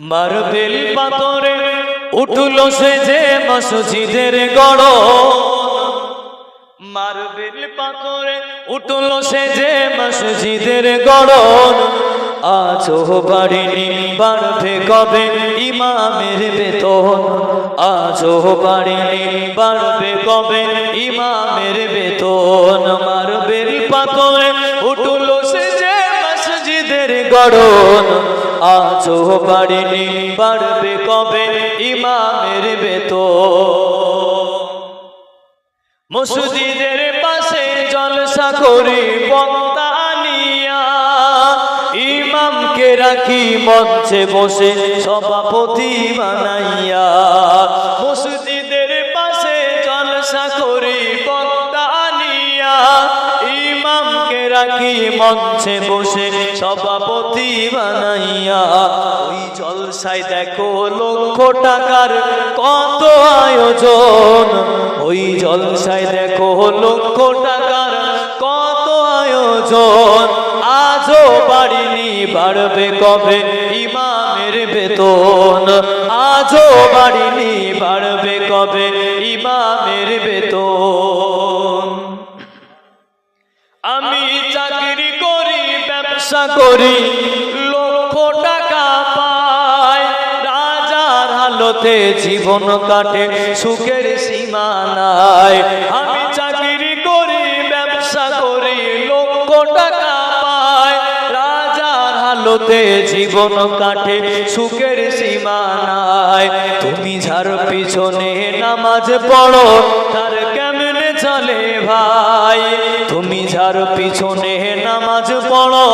Marble পাথরে, উঠল সে যে মসজিদের গড়। মার্বেল পাথরে, উঠল সে যে মসজিদের গড়। আজও বাড়িনি বাড়বে কবে ইমামের বেতন? আজও বাড়িনি বাড়বে কবে ইমামের বেতন? মার্বেল পাথরে, উঠল সে যে মসজিদের গড়ন আজও বাড়িনি পারবে কবে ইমামের বেতো মসজিদের পাশে জলসা করি বক্তানিয়া ইমামকে রাখি মঞ্চে বসে সভাপতি বানাইয়া মসজিদের মঞ্চে বসে সভাপতি বানাইয়া, ওই জলসায় দেখো লক্ষ টাকার কত আয়োজন। ওই জলসায় দেখো লক্ষ টাকার কত আয়োজন। আজও বাড়িনি, বাড়বে কবে ইমামের বেতন। আজও বাড়িনি, বাড়বে কবে ব্যবসা করি লক্ষ টাকা পায়। রাজার হালতে জীবন কাটে, সুখের সীমা নাই আমি চাকরি করি, ব্যবসা করি লক্ষ টাকা পায়। রাজার হালতে জীবন কাটে, সুখের সীমা নাই তুমি যার পিছনে নামাজ পড়ো, তার কেমনে চলে ভাই? তুমি যার পিছনে নামাজ পড়ো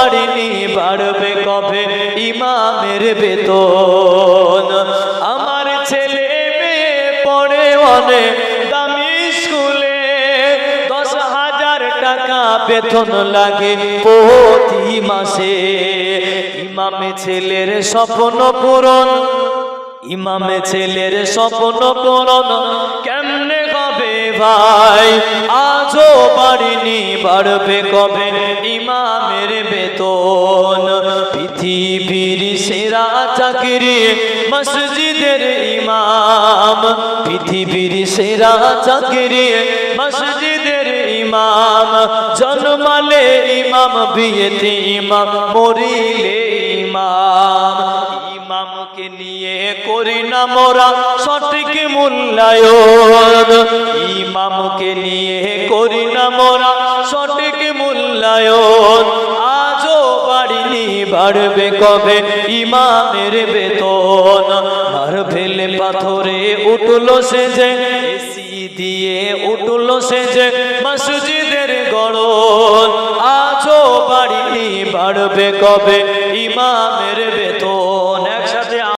বাড়িনি, বাড়বে কবে ইমামের বেতন? আমার ছেলে মেয়ে পড়ে অনেক, দামি স্কুলে দশ হাজার টাকা বেতন লাগে প্রতি মাসে। ইমামে ছেলের স্বপ্ন পূরণ, ইমামে ছেলের স্বপ্ন পূরণ। কেমনে কবে ভাই? আজও বাড়িনি বাড়বে কবে? ইমামের বেতন। পৃথিবীর সেরা চাকরি মসজিদের ইমাম। পৃথিবীর সেরা চাকরি মসজিদের ইমাম। জন্মালে ইমাম, বিয়েতে ইমাম, মরিলে ইমাম। ইমামকে নিয়ে করি না মোরা সঠিক মূল্যায়ন। ইমামকে নিয়ে সঠিক মূল্যায়ন আজও বাড়িনি, বাড়বে কবে? ইমামের বেতন। আর ফেলে পাথরে উঠল সে যে দিয়ে উঠল সে যে মসজিদের গড়ন। আজও বাড়িনি, বাড়বে কবে? ইমামের